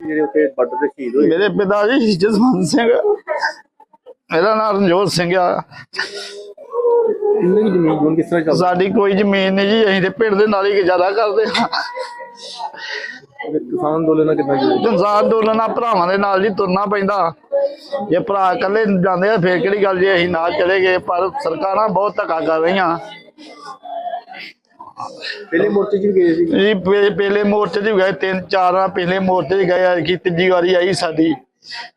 ਜਿਹੜੇ ਉੱਥੇ ਬਾਰਡਰ ਤੇ ਸ਼ਹੀਦ ਹੋਏ ਮੇਰੇ ਪਿਤਾ ਜੀ ਜਸਵੰਤ ਸਿੰਘ ਮੇਰਾ ਨਾਮ ਰਣਜੋਤ ਸਿੰਘ ਆ ਇਹਨਾਂ ਦੀ ਜ਼ਮੀਨ ਜੂਨ ਕਿਸ ਤਰ੍ਹਾਂ ਚੱਲਦਾ ਸਾਡੀ ਕੋਈ ਜ਼ਮੀਨ ਨਹੀਂ ਜੀ ਅਸੀਂ ਤੇ ਪਿੰਡ ਦੇ ਨਾਲ ਹੀ ਗੁਜ਼ਾਰਾ ਕਰਦੇ ਹਾਂ ਤੇ ਕਿਸਾਨ ਅੰਦੋਲਨ ਨਾਲ ਕਿੰਨਾ ਜੁੜੇ ਕਿਸਾਨ ਅੰਦੋਲਨ ਨਾਲ ਭਰਾਵਾਂ ਦੇ ਨਾਲ ਜੀ ਤੁਰਨਾ ਪੈਂਦਾ। ਜੇ ਭਰਾ ਇਕੱਲੇ ਜਾਂਦੇ ਆ ਫੇਰ ਕਿਹੜੀ ਗੱਲ ਜੇ ਅਸੀਂ ਨਾਲ ਚਲੇ ਗਏ ਪਰ ਸਰਕਾਰਾਂ ਬਹੁਤ ਧੱਕਾ ਕਰ ਰਹੀਆਂ। ਪਹਿਲੇ ਮੋਰਚੇ 'ਚ ਵੀ ਗਏ ਸੀ। ਜੀ ਪਹਿ- ਪਹਿਲੇ ਮੋਰਚੇ 'ਚ ਵੀ ਗਏ ਤਿੰਨ ਚਾਰ ਵਾਰ ਪਹਿਲੇ ਮੋਰਚੇ 'ਚ ਗਏ ਆ ਕਿ ਤੀਜੀ ਵਾਰੀ ਆਈ ਸਾਡੀ।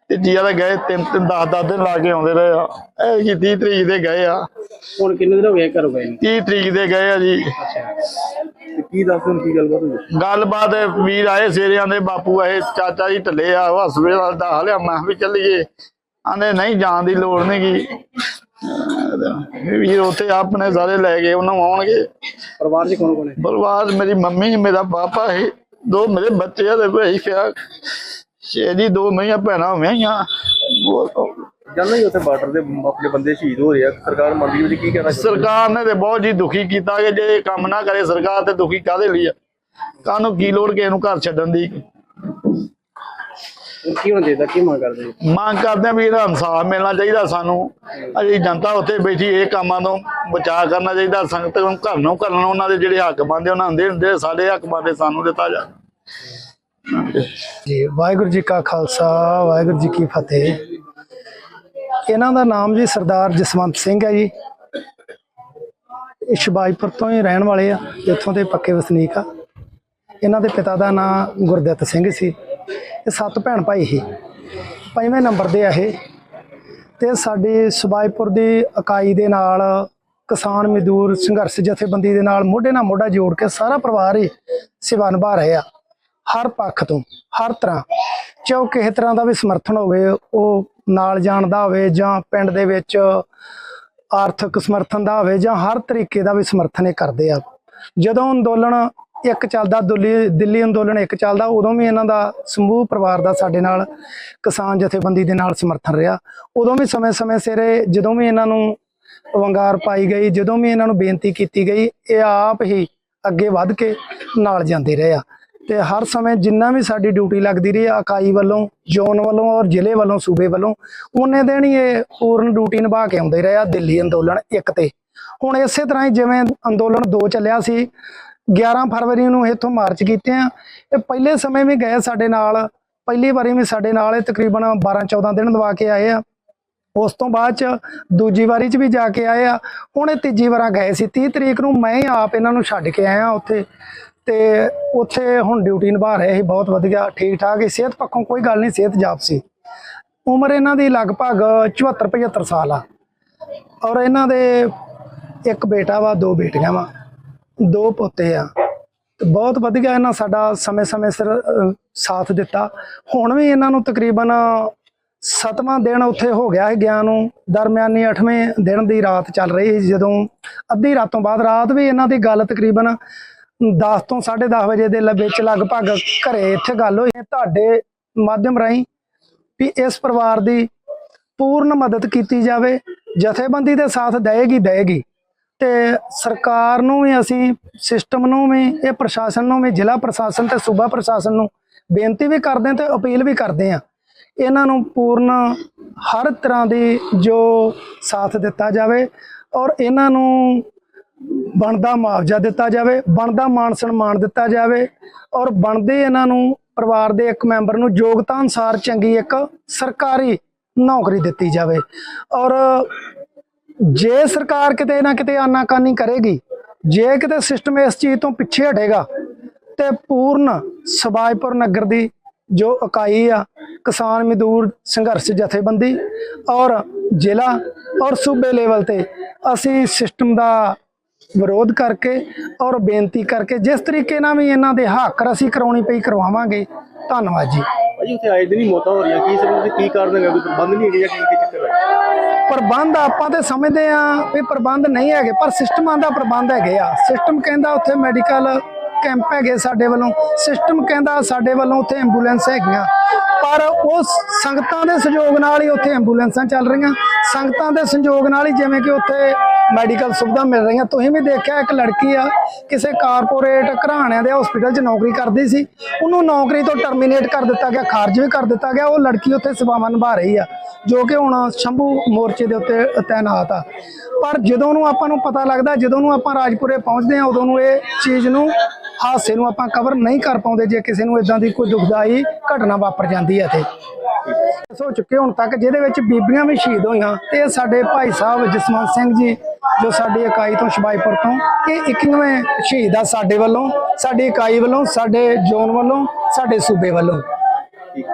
ਤੀਜੀ ਵਾਰ ਗਏ ਤਿੰਨ ਤਿੰਨ 10 10 ਦਿਨ ਲਾ ਕੇ ਆਉਂਦੇ ਰਹੇ ਆ। ਇਹ ਕੀ 30 ਤਰੀਕ ਦੇ ਗਏ ਆ। ਹੁਣ ਕਿੰਨੇ ਦਿਨ ਹੋ ਗਏ ਘਰੋਂ ਗਏ ਨੂੰ? 30 ਤਰੀਕ ਦੇ ਗਏ ਆ ਜੀ। ਤੇ ਕੀ ਦੱਸ ਹੁਣ ਕੀ ਗੱਲਬਾਤ ਹੋਈ? ਗੱਲਬਾਤ ਵੀਰ ਆਏ ਸੇਰਿਆਂ ਦੇ ਬਾਪੂ ਆਏ ਚਾਚਾ ਜੀ ਢੱਲੇ ਆ ਉਹ ਹਸਪੀਟਲ ਦਾ ਹਾਲਿਆ ਮੈਂ ਵੀ ਚੱਲੀਏ। ਆਂਦੇ ਨਹੀਂ ਜਾਣ ਦੀ ਲੋੜ ਨਹੀਂਗੀ ਵੀਰ ਉੱਥੇ ਆਪਣੇ ਸਾਰੇ ਲੈ ਗਏ ਉਹਨਾਂ ਨੂੰ ਆਉਣਗੇ। ਪਰਿਵਾਰ 'ਚ ਕੌਣ ਕੌਣ ਹੈ? ਪਰਿਵਾਰ ਮੇਰੀ ਮੰਮੀ ਮੇਰਾ ਪਾਪਾ ਹੈ ਦੋ ਮੇਰੇ ਬੱਚੇ ਆ ਤੇ ਭਾਈ ਫਿਆ ਛੇ ਦੀ ਦੋ ਮੇਰੀਆਂ ਭੈਣਾਂ ਹੋਈਆਂ ਜਾਨਾ ਹੀ ਉੱਥੇ ਬਾਰਡਰ ਦੇ ਆਪਣੇ ਬੰਦੇ ਸ਼ਹੀਦ ਹੋ ਰਹੇ ਆ। ਸਰਕਾਰ ਮੰਡੀ ਵਿੱਚ ਕੀ ਕਹਿਣਾ ਸਰਕਾਰ ਨੇ ਤੇ ਬਹੁਤ ਜੀ ਦੁਖੀ ਕੀਤਾ ਕਿ ਜੇ ਇਹ ਕੰਮ ਨਾ ਕਰੇ ਸਰਕਾਰ ਤੇ ਦੁਖੀ ਕਾਹਦੇ ਲਈ ਆ? ਕਾਹਨੂੰ ਕੀ ਲੋੜ ਕਿਸੇ ਨੂੰ ਘਰ ਛੱਡਣ ਦੀ? ਕੀ ਹੋਣਾ ਚਾਹੀਦਾ? ਕੀ ਮੰਗ ਕਰਦੇ? ਮੰਗ ਕਰਦੇ ਆ ਵੀ ਇਹਦਾ ਇਨਸਾਫ ਮਿਲਣਾ ਚਾਹੀਦਾ ਸਾਨੂੰ। ਅਜੀ ਜਨਤਾ ਉੱਥੇ ਬੈਠੀ ਇਹ ਕੰਮਾਂ ਤੋਂ ਬਚਾਅ ਕਰਨਾ ਚਾਹੀਦਾ। ਸੰਗਤ ਨੂੰ ਘਰ ਨੂੰ ਕਰਨ ਉਹਨਾਂ ਦੇ ਜਿਹੜੇ ਹੱਕ ਬੰਦੇ ਉਹਨਾਂ ਹੁੰਦੇ ਸਾਡੇ ਹੱਕ ਬੰਦੇ ਸਾਨੂੰ ਦਿੱਤਾ ਜਾ ਜੀ, ਵਾਹਿਗੁਰੂ ਜੀ ਕਾ ਖਾਲਸਾ, ਵਾਹਿਗੁਰੂ ਜੀ ਕੀ ਫਤਿਹ। ਇਹਨਾਂ ਦਾ ਨਾਮ ਜੀ ਸਰਦਾਰ ਜਸਵੰਤ ਸਿੰਘ ਹੈ ਜੀ। ਇਹ ਸ਼ਿਵਾਜਪੁਰ ਤੋਂ ਹੀ ਰਹਿਣ ਵਾਲੇ ਆ ਇੱਥੋਂ ਦੇ ਪੱਕੇ ਵਸਨੀਕ ਆ। ਇਹਨਾਂ ਦੇ ਪਿਤਾ ਦਾ ਨਾਮ ਗੁਰਦਿੱਤ ਸਿੰਘ ਸੀ। ਇਹ ਸੱਤ ਭੈਣ ਭਾਈ ਸੀ। ਪੰਜਵੇਂ ਨੰਬਰ ਦੇ ਆ ਇਹ। ਤੇ ਸਾਡੀ ਸ਼ਿਵਾਜਪੁਰ ਦੀ ਇਕਾਈ ਦੇ ਨਾਲ ਕਿਸਾਨ ਮਜ਼ਦੂਰ ਸੰਘਰਸ਼ ਜਥੇਬੰਦੀ ਦੇ ਨਾਲ ਮੋਢੇ ਨਾਲ ਮੋਢਾ ਜੋੜ ਕੇ ਸਾਰਾ ਪਰਿਵਾਰ ਹੀ ਸੇਵਾ ਨਿਭਾ ਰਹੇ ਆ। ਹਰ ਪੱਖ ਤੋਂ, ਹਰ ਤਰ੍ਹਾਂ। ਚਾਹੇ ਉਹ ਕਿਸੇ ਤਰ੍ਹਾਂ ਦਾ ਵੀ ਸਮਰਥਨ ਹੋਵੇ, ਉਹ ਨਾਲ ਜਾਣ ਦਾ ਹੋਵੇ ਜਾਂ ਪਿੰਡ ਦੇ ਵਿੱਚ ਆਰਥਿਕ ਸਮਰਥਨ ਦਾ ਹੋਵੇ ਜਾਂ ਹਰ ਤਰੀਕੇ ਦਾ ਵੀ ਸਮਰਥਨ ਇਹ ਕਰਦੇ ਆ। ਜਦੋਂ ਅੰਦੋਲਨ ਇੱਕ ਚੱਲਦਾ, ਦਿੱਲੀ ਦਿੱਲੀ ਅੰਦੋਲਨ ਇੱਕ ਚੱਲਦਾ, ਉਦੋਂ ਵੀ ਇਹਨਾਂ ਦਾ ਸਮੂਹ ਪਰਿਵਾਰ ਦਾ ਸਾਡੇ ਨਾਲ ਕਿਸਾਨ ਜਥੇਬੰਦੀ ਦੇ ਨਾਲ ਸਮਰਥਨ ਰਿਹਾ। ਉਦੋਂ ਵੀ ਸਮੇਂ-ਸਮੇਂ ਸਿਰੇ ਜਦੋਂ ਵੀ ਇਹਨਾਂ ਨੂੰ ਵੰਗਾਰ ਪਾਈ ਗਈ, ਜਦੋਂ ਵੀ ਇਹਨਾਂ ਨੂੰ ਬੇਨਤੀ ਕੀਤੀ ਗਈ, ਇਹ ਆਪ ਹੀ ਅੱਗੇ ਵੱਧ ਕੇ ਨਾਲ ਜਾਂਦੇ ਰਹੇ ਆ। ਤੇ ਹਰ ਸਮੇਂ ਜਿੰਨਾ ਵੀ ਸਾਡੀ ਡਿਊਟੀ ਲੱਗਦੀ ਰਹੀ ਆ, ਇਕਾਈ ਵੱਲੋਂ ਜ਼ੋਨ ਵੱਲੋਂ ਔਰ ਜ਼ਿਲ੍ਹੇ ਵੱਲੋਂ ਸੂਬੇ ਵੱਲੋਂ ਉਹਨੇ ਦਿਨ ਹੀ ਇਹ ਪੂਰਨ ਡਿਊਟੀ ਨਿਭਾ ਕੇ ਆਉਂਦੇ ਰਹੇ ਆ ਦਿੱਲੀ ਅੰਦੋਲਨ ਇੱਕ ਤੇ। ਹੁਣ ਇਸੇ ਤਰ੍ਹਾਂ ਹੀ ਜਿਵੇਂ ਅੰਦੋਲਨ 2 ਚੱਲਿਆ ਸੀ 11 ਫਰਵਰੀ ਨੂੰ ਇੱਥੋਂ ਮਾਰਚ ਕੀਤੇ ਆ ਇਹ ਪਹਿਲੇ ਸਮੇਂ ਵੀ ਗਏ ਸਾਡੇ ਨਾਲ ਪਹਿਲੀ ਵਾਰੀ ਵੀ ਸਾਡੇ ਨਾਲ ਇਹ ਤਕਰੀਬਨ 12 14 ਦਿਨ ਦਵਾ ਕੇ ਆਏ ਆ। ਉਸ ਤੋਂ ਬਾਅਦ ਚ ਦੂਜੀ ਵਾਰੀ ਚ ਵੀ ਜਾ ਕੇ ਆਏ ਆ। ਹੁਣ ਇਹ ਤੀਜੀ ਵਾਰਾਂ ਗਏ ਸੀ। 30 ਤਰੀਕ ਨੂੰ ਮੈਂ ਹੀ ਆਪ ਇਹਨਾਂ ਨੂੰ ਛੱਡ ਕੇ ਆਇਆ ਉੱਥੇ। ਤੇ ਉੱਥੇ ਹੁਣ ਡਿਊਟੀ ਨਿਭਾ ਰਹੇ ਸੀ। ਬਹੁਤ ਵਧੀਆ ਠੀਕ ਠਾਕ ਹੀ ਸਿਹਤ ਪੱਖੋਂ ਕੋਈ ਗੱਲ ਨਹੀਂ, ਸਿਹਤ ਜਾਪ ਸੀ। ਉਮਰ ਇਹਨਾਂ ਦੀ ਲਗਭਗ 74 75 ਸਾਲ ਆ। ਔਰ ਇਹਨਾਂ ਦੇ ਇੱਕ ਬੇਟਾ ਵਾ, ਦੋ ਬੇਟੀਆਂ ਵਾ। ਦੋ ਪੋਤੇ ਆ। ਤੇ ਬਹੁਤ ਵਧੀਆ ਇਹਨਾਂ ਸਾਡਾ ਸਮੇਂ-ਸਮੇਂ ਸਿਰ ਸਾਥ ਦਿੱਤਾ। ਹੁਣ ਵੀ ਇਹਨਾਂ ਨੂੰ ਤਕਰੀਬਨ ਸਤਵਾਂ ਦਿਨ ਉੱਥੇ ਹੋ ਗਿਆ ਹੈ ਗਿਆ ਨੂੰ। ਦਰਮਿਆਨੀ 8ਵੇਂ ਦਿਨ ਦੀ ਰਾਤ ਚੱਲ ਰਹੀ ਸੀ ਜਦੋਂ ਅੱਧੀ ਰਾਤੋਂ ਬਾਅਦ, ਰਾਤ ਵੀ ਇਹਨਾਂ ਦੀ ਗੱਲ ਤਕਰੀਬਨ 10 ਤੋਂ 10:30 ਵਜੇ ਦੇ ਲ- ਵਿੱਚ ਲਗਭਗ ਘਰੇ ਇੱਥੇ ਗੱਲ ਹੋਈ। ਤੁਹਾਡੇ ਮਾਧਿਅਮ ਰਾਹੀਂ ਵੀ ਇਸ ਪਰਿਵਾਰ ਦੀ ਪੂਰਨ ਮਦਦ ਕੀਤੀ ਜਾਵੇ, ਜਥੇਬੰਦੀ ਦੇ ਸਾਥ ਦੇਏਗੀ ਦੇਏਗੀ। ਤੇ ਸਰਕਾਰ ਨੂੰ ਵੀ ਅਸੀਂ, ਸਿਸਟਮ ਨੂੰ ਵੀ, ਇਹ ਪ੍ਰਸ਼ਾਸਨ ਨੂੰ ਵੀ, ਜ਼ਿਲ੍ਹਾ ਪ੍ਰਸ਼ਾਸਨ ਤੇ ਸੂਬਾ ਪ੍ਰਸ਼ਾਸਨ ਨੂੰ ਬੇਨਤੀ ਵੀ ਕਰਦੇ ਹਾਂ ਤੇ ਅਪੀਲ ਵੀ ਕਰਦੇ ਆ ਇਹਨਾਂ ਨੂੰ ਪੂਰਨ ਹਰ ਤਰ੍ਹਾਂ ਦੀ ਜੋ ਸਾਥ ਦਿੱਤਾ ਜਾਵੇ ਔਰ ਇਹਨਾਂ ਨੂੰ ਬਣਦਾ ਮੁਆਵਜ਼ਾ ਦਿੱਤਾ ਜਾਵੇ, ਬਣਦਾ ਮਾਣ ਸਨਮਾਨ ਦਿੱਤਾ ਜਾਵੇ ਔਰ ਬਣਦੇ ਇਹਨਾਂ ਨੂੰ ਪਰਿਵਾਰ ਦੇ ਇੱਕ ਮੈਂਬਰ ਨੂੰ ਯੋਗਤਾ ਅਨੁਸਾਰ ਚੰਗੀ ਇੱਕ ਸਰਕਾਰੀ ਨੌਕਰੀ ਦਿੱਤੀ ਜਾਵੇ ਔਰ ਜੇ ਸਰਕਾਰ ਕਿਤੇ ਨਾ ਕਿਤੇ ਆਨਾਕਾਨੀ ਕਰੇਗੀ, ਜੇ ਕਿਤੇ ਸਿਸਟਮ ਇਸ ਚੀਜ਼ ਤੋਂ ਪਿੱਛੇ ਹਟੇਗਾ ਤੇ ਪੂਰਨ ਸਬਾਜਪੁਰ ਨਗਰ ਦੀ ਜੋ ਇਕਾਈ ਆ ਕਿਸਾਨ ਮਜ਼ਦੂਰ ਸੰਘਰਸ਼ ਜਥੇਬੰਦੀ ਔਰ ਜ਼ਿਲ੍ਹਾ ਔਰ ਸੂਬੇ ਲੈਵਲ ਤੇ ਅਸੀਂ ਸਿਸਟਮ ਦਾ ਵਿਰੋਧ ਕਰਕੇ ਔਰ ਬੇਨਤੀ ਕਰਕੇ ਜਿਸ ਤਰੀਕੇ ਨਾਲ ਵੀ ਇਹਨਾਂ ਦੇ ਹੱਕ ਅਸੀਂ ਕਰਾਉਣੀ ਪਈ ਕਰਵਾਵਾਂਗੇ। ਧੰਨਵਾਦ ਜੀ। ਭਾਜੀ ਉੱਥੇ ਆਏ ਦਿਨ ਹੀ ਮੌਤਾਂ ਹੋ ਰਹੀਆਂ। ਕੀ ਸਮਝ ਕੀ ਕਾਰਨ ਹੈਗਾ? ਕੋਈ ਪ੍ਰਬੰਧ ਨਹੀਂ ਹੈਗੇ ਜਾਂ ਕੀ ਕੀ ਚੱਕਰ ਹੈ? ਪ੍ਰਬੰਧ ਆਪਾਂ ਤੇ ਸਮਝਦੇ ਆ ਵੀ ਪ੍ਰਬੰਧ ਨਹੀਂ ਹੈਗੇ ਪਰ ਸਿਸਟਮਾਂ ਦਾ ਪ੍ਰਬੰਧ ਹੈਗੇ ਆ। ਸਿਸਟਮ ਕਹਿੰਦਾ ਉੱਥੇ ਮੈਡੀਕਲ ਕੈਂਪ ਹੈਗੇ ਸਾਡੇ ਵੱਲੋਂ ਸਿਸਟਮ ਕਹਿੰਦਾ ਸਾਡੇ ਵੱਲੋਂ ਉੱਥੇ ਐਂਬੂਲੈਂਸ ਹੈਗੀਆਂ। ਪਰ ਉਹ ਸੰਗਤਾਂ ਦੇ ਸਹਿਯੋਗ ਨਾਲ ਹੀ ਉੱਥੇ ਐਂਬੂਲੈਂਸਾਂ ਚੱਲ ਰਹੀਆਂ। ਸੰਗਤਾਂ ਦੇ ਸਹਿਯੋਗ ਨਾਲ ਹੀ ਜਿਵੇਂ ਕਿ ਉੱਥੇ ਮੈਡੀਕਲ ਸੁਵਿਧਾ ਮਿਲ ਰਹੀਆਂ। ਤੁਸੀਂ ਵੀ ਦੇਖਿਆ, ਇੱਕ ਲੜਕੀ ਆ, ਕਿਸੇ ਕਾਰਪੋਰੇਟ ਘਰਾਣਿਆਂ ਦੇ ਹਸਪੀਟਲ 'ਚ ਨੌਕਰੀ ਕਰਦੀ ਸੀ। ਉਹਨੂੰ ਨੌਕਰੀ ਤੋਂ ਟਰਮੀਨੇਟ ਕਰ ਦਿੱਤਾ ਗਿਆ, ਖਾਰਜ ਵੀ ਕਰ ਦਿੱਤਾ ਗਿਆ। ਉਹ ਲੜਕੀ ਉੱਥੇ ਸੇਵਾਵਾਂ ਨਿਭਾ ਰਹੀ ਆ, ਜੋ ਕਿ ਹੁਣ ਸ਼ੰਭੂ ਮੋਰਚੇ ਦੇ ਉੱਤੇ ਤਾਇਨਾਤ ਆ। ਪਰ ਜਦੋਂ ਨੂੰ ਆਪਾਂ ਨੂੰ ਪਤਾ ਲੱਗਦਾ, ਜਦੋਂ ਨੂੰ ਆਪਾਂ ਰਾਜਪੁਰੇ ਪਹੁੰਚਦੇ ਆ, ਉਦੋਂ ਨੂੰ ਇਹ ਚੀਜ਼ ਨੂੰ ਹਾਦਸੇ ਨੂੰ ਆਪਾਂ ਕਵਰ ਨਹੀਂ ਕਰ ਪਾਉਂਦੇ ਜੇ ਕਿਸੇ ਨੂੰ ਇਦਾਂ ਦੀ ਕੋਈ ਦੁਖਦਾਈ ਘਟਨਾ ਵਾਪਰ ਜਾਂਦੀ ਹੈ ਇੱਥੇ। ਹੋ ਚੁੱਕੇ ਹੁਣ ਤੱਕ ਜਿਹਦੇ ਵਿੱਚ ਬੀਬੀਆਂ ਵੀ ਸ਼ਹੀਦ ਹੋਈਆਂ ਤੇ ਸਾਡੇ ਭਾਈ ਸਾਹਿਬ ਜਸਵੰਤ ਸਿੰਘ ਜੀ, ਜੋ ਸਾਡੀ ਇਕਾਈ ਤੋਂ ਸ਼ਬਾਈਪੁਰ ਤੋਂ, ਇਹ 21ਵੇਂ ਸ਼ਹੀਦ ਆ ਸਾਡੇ ਵੱਲੋਂ, ਸਾਡੀ ਇਕਾਈ ਵੱਲੋਂ, ਸਾਡੇ ਜ਼ੋਨ ਵੱਲੋਂ, ਸਾਡੇ ਸੂਬੇ ਵੱਲੋਂ।